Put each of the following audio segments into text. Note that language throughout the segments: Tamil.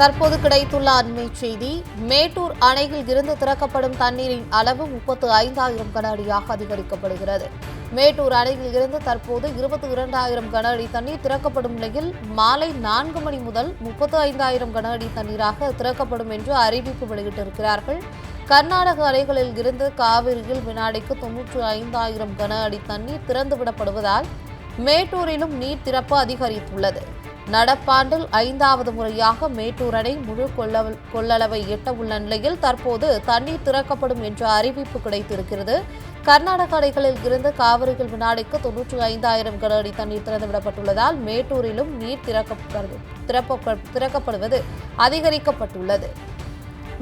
தற்போது கிடைத்துள்ள அண்மை செய்தி மேட்டூர் அணையில் இருந்து திறக்கப்படும் தண்ணீரின் அளவு முப்பத்து ஐந்தாயிரம் கன அடியாக அதிகரிக்கப்படுகிறது. மேட்டூர் அணையில் இருந்து தற்போது இருபத்தி இரண்டாயிரம் கன அடி தண்ணீர் திறக்கப்படும் நிலையில் மாலை நான்கு மணி முதல் முப்பத்து ஐந்தாயிரம் கன அடி தண்ணீராக திறக்கப்படும் என்று அறிவிப்பு வெளியிட்டிருக்கிறார்கள். கர்நாடக அணைகளில் இருந்து காவிரியில் வினாடிக்கு தொன்னூற்று ஐந்தாயிரம் கன அடி தண்ணீர் திறந்துவிடப்படுவதால் மேட்டூரிலும் நீர் திறப்பு அதிகரித்துள்ளது. நடப்பாண்டில் ஐந்தாவது முறையாக மேட்டூர் அணை முழு கொள்ளளவை எட்ட உள்ள நிலையில் தற்போது தண்ணீர் திறக்கப்படும் என்ற அறிவிப்பு கிடைத்திருக்கிறது. கர்நாடக அணைகளில் இருந்து காவிரியில் வினாடிக்கு தொன்னூற்றி ஐந்தாயிரம் கன அடி தண்ணீர் திறந்துவிடப்பட்டுள்ளதால் மேட்டூரிலும் நீர் திறப்ப- திறக்கப்படுவது அதிகரிக்கப்பட்டுள்ளது.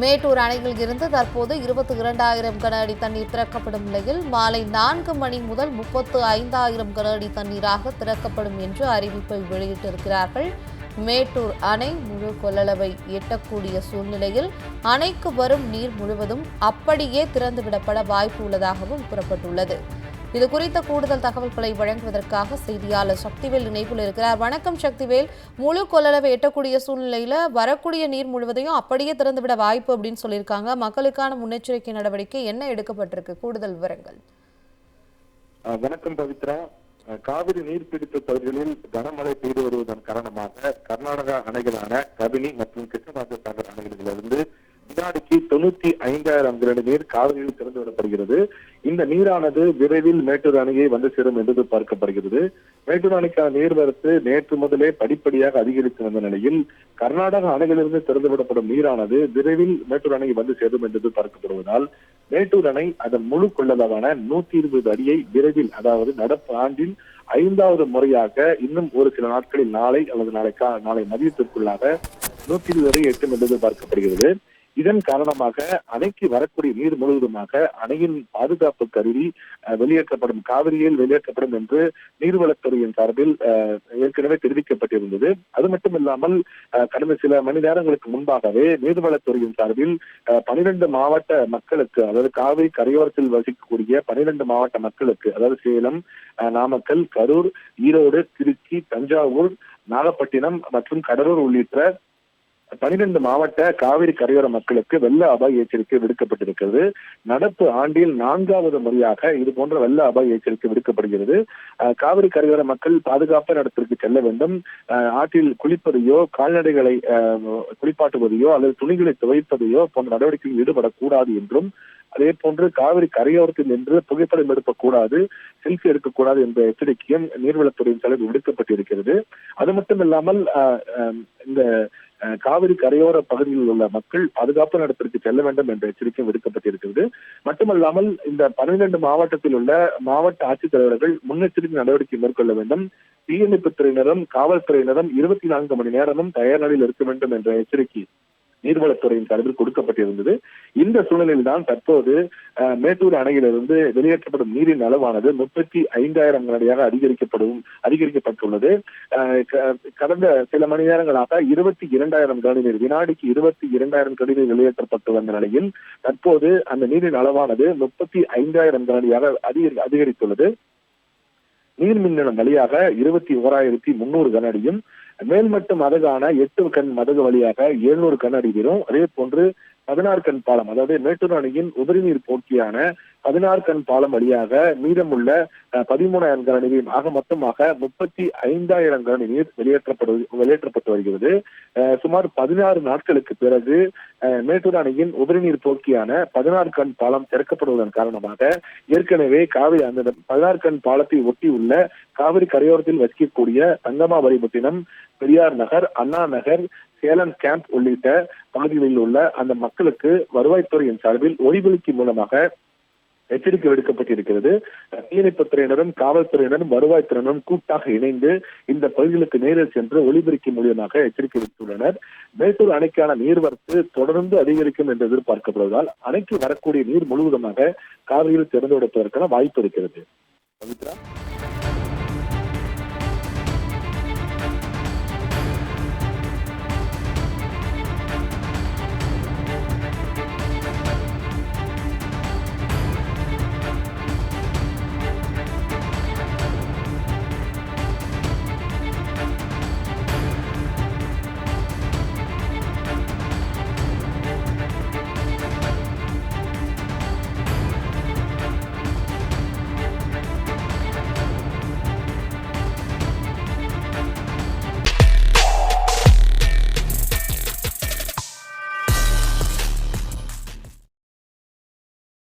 மேட்டூர் அணையில் இருந்து தற்போது இருபத்தி இரண்டாயிரம் கன அடி தண்ணீர் திறக்கப்படும் நிலையில் மாலை நான்கு மணி முதல் முப்பத்து ஐந்தாயிரம் கன அடி தண்ணீராக திறக்கப்படும் என்று அறிவிப்பை வெளியிட்டிருக்கிறார்கள். மேட்டூர் அணை முழு கொள்ளளவை எட்டக்கூடிய சூழ்நிலையில் அணைக்கு வரும் நீர் முழுவதும் அப்படியே திறந்துவிடப்பட வாய்ப்பு உள்ளதாகவும் கூறப்பட்டுள்ளது. இது குறித்த கூடுதல் தகவல்களை வழங்குவதற்காக செய்தியாளர் சக்திவேல் இணைப்பில் இருக்கிறார். வணக்கம் சக்திவேல். முழு கொள்ளளவை எட்டக்கூடிய சூழ்நிலையில வரக்கூடிய நீர் முழுவதையும் அப்படியே திறந்துவிட வாய்ப்பு அப்படின்னு சொல்லியிருக்காங்க. மக்களுக்கான முன்னெச்சரிக்கை நடவடிக்கை என்ன எடுக்கப்பட்டிருக்கு? கூடுதல் விவரங்கள். வணக்கம் பவித்ரா. காவிரி நீர்பிடிப்பு பகுதிகளில் கனமழை பெய்து வருவதன் காரணமாக கர்நாடகா அணைகளான கபினி மற்றும் கிருஷ்ணராஜ சாகர் அணைகளிலிருந்து வினாடிக்கு தொண்ணூத்தி ஐந்தாயிரம் கிரடி நீர் காவிரியில் திறந்து விடப்படுகிறது. இந்த நீரானது விரைவில் மேட்டூர் அணையை வந்து சேரும் என்று பார்க்கப்படுகிறது. மேட்டூர் அணைக்கான நீர்வரத்து நேற்று முதலே படிப்படியாக அதிகரித்து வந்த நிலையில் கர்நாடக அணைகளிலிருந்து திறந்து விடப்படும் நீரானது விரைவில் மேட்டூர் அணை வந்து சேரும் என்று பார்க்கப்படுவதால் மேட்டூர் அணை அதன் முழு கொள்ளளவான நூத்தி இருபது அடியை விரைவில் அதாவது நடப்பு ஆண்டில் ஐந்தாவது முறையாக இன்னும் ஒரு சில நாட்களில் நாளை அல்லது நாளை நாளை மதியத்திற்குள்ளாக நூத்தி இருபது அடி எட்டும் என்று பார்க்கப்படுகிறது. இதன் காரணமாக அணைக்கு வரக்கூடிய நீர் முழுவதுமாக அணையின் பாதுகாப்பு கருவி அஹ், வெளியேற்றப்படும் காவிரியில் வெளியேற்றப்படும் என்று நீர்வளத்துறையின் சார்பில் அஹ், ஏற்கனவே தெரிவிக்கப்பட்டிருந்தது. அது மட்டும் இல்லாமல் கடந்த சில மணி நேரங்களுக்கு முன்பாகவே நீர்வளத்துறையின் சார்பில் பனிரெண்டு மாவட்ட மக்களுக்கு அதாவது காவிரி கரையோரத்தில் வசிக்கக்கூடிய பனிரெண்டு மாவட்ட மக்களுக்கு அதாவது சேலம் அஹ், நாமக்கல் கரூர் ஈரோடு திருச்சி தஞ்சாவூர் நாகப்பட்டினம் மற்றும் கடலூர் உள்ளிட்ட பனிரெண்டு மாவட்ட காவிரி கரையோர மக்களுக்கு வெள்ள அபாய எச்சரிக்கை விடுக்கப்பட்டிருக்கிறது. நடப்பு ஆண்டில் நான்காவது முறையாக இது போன்ற வெள்ள அபாய எச்சரிக்கை விடுக்கப்படுகிறது. காவிரி கரையோர மக்கள் பாதுகாப்பான இடத்திற்கு செல்ல வேண்டும். ஆற்றில் குளிப்பதையோ கால்நடைகளை குளிப்பாட்டுவதையோ அல்லது துணிகளை துவைப்பதையோ போன்ற நடவடிக்கைகளில் ஈடுபடக்கூடாது என்றும் அதே போன்று காவிரி கரையோரத்தில் நின்று புகைப்படம் எடுக்கக்கூடாது செல்ஃபி எடுக்கக்கூடாது என்ற எச்சரிக்கையும் நீர்வளத்துறையின் தலைவர் விடுக்கப்பட்டிருக்கிறது. அது மட்டும் இல்லாமல் இந்த காவிரி கரையோர பகுதியில் உள்ள மக்கள் பாதுகாப்பு நடத்திற்கு செல்ல வேண்டும் என்ற எச்சரிக்கையும் விடுக்கப்பட்டிருக்கிறது. மட்டுமல்லாமல் இந்த பன்னிரண்டு மாவட்டத்தில் உள்ள மாவட்ட ஆட்சித்தலைவர்கள் முன்னெச்சரிக்கை நடவடிக்கை மேற்கொள்ள வேண்டும். தீயணைப்பு துறையினரும் காவல்துறையினரும் இருபத்தி நான்கு மணி நேரமும் தயார் நிலையில் இருக்க வேண்டும் என்ற எச்சரிக்கை நீர்வளத்துறையின் சார்பில் கொடுக்கப்பட்டிருந்தது. இந்த சூழ்நிலையில் தான் தற்போது மேட்டூர் அணையிலிருந்து வெளியேற்றப்படும் நீரின் அளவானது முப்பத்தி ஐந்தாயிரம் கனடியாக அதிகரிக்கப்படும் அதிகரிக்கப்பட்டுள்ளது. க- கடந்த சில மணி நேரங்களாக இருபத்தி இரண்டாயிரம் கனடி வினாடிக்கு இருபத்தி இரண்டாயிரம் கனடி வெளியேற்றப்பட்டு வந்த நிலையில் தற்போது அந்த நீரின் அளவானது முப்பத்தி ஐந்தாயிரம் கனடியாக அதிகரி அதிகரித்துள்ளது. நீர் மின்னலம் வழியாக இருபத்தி ஓராயிரத்தி முன்னூறு கனடியும் மேல்மட்ட மதகான எட்டு கண் மதகு வழியாக எழுநூறு கண் அடி வீதம் அதே போன்று பதினாறு கண் பாலம் அதாவது மேட்டூர் அணையின் உபரிநீர் போக்கியான பதினாறு கண் பாலம் வழியாக மீதமுள்ள அஹ், பதிமூணாயிரம் கனடி நீர் ஆக மொத்தமாக முப்பத்தி ஐந்தாயிரம் கன நீர் வெளியேற்றப்படு வெளியேற்றப்பட்டு வருகிறது. அஹ், சுமார் பதினாறு நாட்களுக்கு பிறகு அஹ், மேட்டூர் அணையின் உபரிநீர் போக்கியான பதினாறு கண் பாலம் திறக்கப்படுவதன் காரணமாக ஏற்கனவே காவிரி அந்த பதினாறு கண் பாலத்தை ஒட்டி உள்ள காவிரி கரையோரத்தில் வசிக்கக்கூடிய தங்கமாபரிபட்டினம் பெரியார் நகர் அண்ணா நகர் சேலம் கேம்ப் உள்ளிட்ட பகுதிகளில் உள்ள அந்த மக்களுக்கு வருவாய்த்துறையின் சார்பில் ஒளிபெருக்கி மூலமாக எச்சரிக்கை விடுக்கப்பட்டிருக்கிறது. தீயணைப்புத்துறையினரும் காவல்துறையினரும் வருவாய்த்துறையினரும் கூட்டாக இணைந்து இந்த பகுதிகளுக்கு நேரில் சென்று ஒளிபெருக்கி மூலியமாக எச்சரிக்கை விடுத்துள்ளனர். மேட்டூர் அணைக்கான நீர்வரத்து தொடர்ந்து அதிகரிக்கும் என்று எதிர்பார்க்கப்படுவதால் அணைக்கு வரக்கூடிய நீர் முழுவதுமாக காவிரியில் திறந்து விடுவதற்கான வாய்ப்பு இருக்கிறது. பவித்ரா?